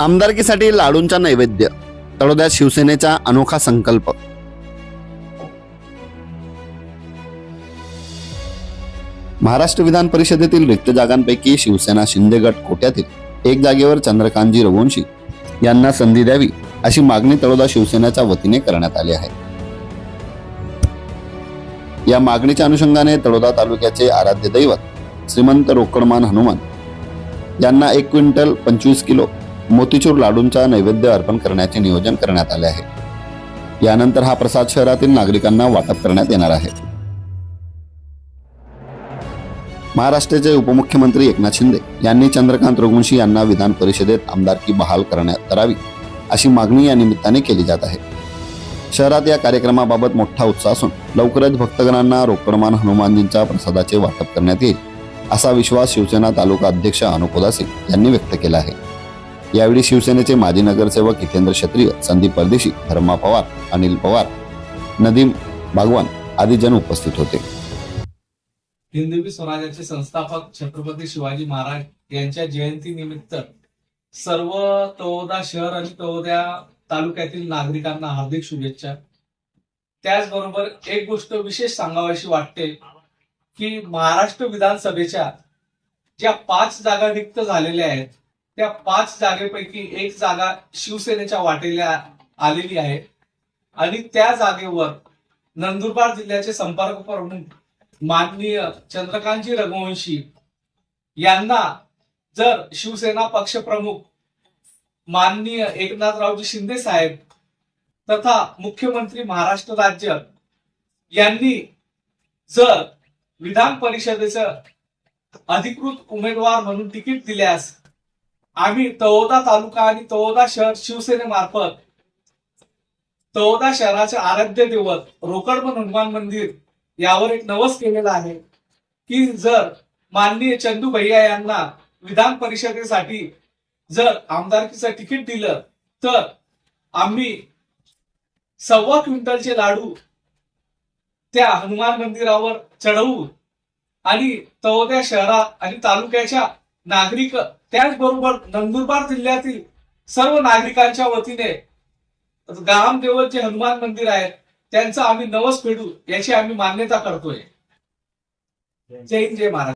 आमदारकीसाठी लाडूंचा नैवेद्य तळोद्यात शिवसेनेचा अनोखा संकल्प. महाराष्ट्र विधान परिषदेतील रिक्त जागांपैकी शिवसेना शिंदे गट कोट्यातील एक जागेवर चंद्रकांतजी रघुवंशी यांना संधी द्यावी अशी मागणी तळोदा शिवसेनेच्या वतीने करण्यात आली आहे. या मागणीच्या अनुषंगाने तळोदा तालुक्याचे आराध्य दैवत श्रीमंत रोकडमान हनुमान यांना एक क्विंटल पंचवीस किलो मोतीचूर लाडूंचा नैवेद्य अर्पण करण्याचे नियोजन करण्यात आले आहे. यानंतर हा प्रसाद शहरातील नागरिकांना वाटप करण्यात येणार आहे. महाराष्ट्राचे उपमुख्यमंत्री एकनाथ शिंदे यांनी चंद्रकांत रघुवंशी यांना विधान परिषदेत आमदारकी बहाल करण्यात करावी अशी मागणी या निमित्ताने केली जात आहे. शहरात या कार्यक्रमाबाबत मोठा उत्साह असून लवकरच भक्तगणांना रोकडमान हनुमानजींच्या प्रसादाचे वाटप करण्यात येईल असा विश्वास शिवसेना तालुका अध्यक्ष अनुप यांनी व्यक्त केला आहे. यावेळी शिवसेनेचे माजी नगरसेवक हितेंद्र क्षत्रिय संदीप परदेशी धर्मा पवार अनिल पवार नदीम भागवान आदी जण उपस्थित होते. हिंदवी स्वराज्याचे संस्थापक छत्रपती शिवाजी महाराज यांच्या जयंती निमित्त सर्व तळोदा शहर आणि तळोदा तालुक्यातील नागरिकांना हार्दिक शुभेच्छा. त्याचबरोबर एक गोष्ट विशेष सांगावीशी वाटते की महाराष्ट्र विधानसभेच्या ज्या पाच जागा रिक्त झालेल्या आहेत त्या पाच जागेपैकी एक जागा शिवसेनेच्या वाटेला आलेली आहे. आणि त्या जागेवर नंदुरबार जिल्ह्याचे संपर्क प्रमुख माननीय चंद्रकांतजी रघुवंशी यांना जर शिवसेना पक्षप्रमुख माननीय एकनाथरावजी शिंदे साहेब तथा मुख्यमंत्री महाराष्ट्र राज्य यांनी जर विधान परिषदेचं अधिकृत उमेदवार म्हणून तिकीट दिल्यास आम्ही तळोदा तालुका आणि तळोदा शहर शिवसेनेमार्फत तळोदा शहराचे आराध्य दैवत रोकडमन हनुमान मंदिर यावर एक नवस केलेला आहे की जर माननीय चंदू भैया यांना विधान परिषदेसाठी जर आमदारकीचं तिकीट दिलं तर आम्ही सव्वा क्विंटलचे लाडू त्या हनुमान मंदिरावर चढवू आणि तळोद्या शहरात आणि तालुक्याच्या नागरिक त्याचबरोबर नंदुरबार जिल्ह्यातील सर्व नागरिकांच्या वतीने ग्रामदेवत जे हनुमान मंदिर आहे त्यांचा आम्ही नवस फेडू याची आम्ही मान्यता करतोय. जय हिंद जय महाराज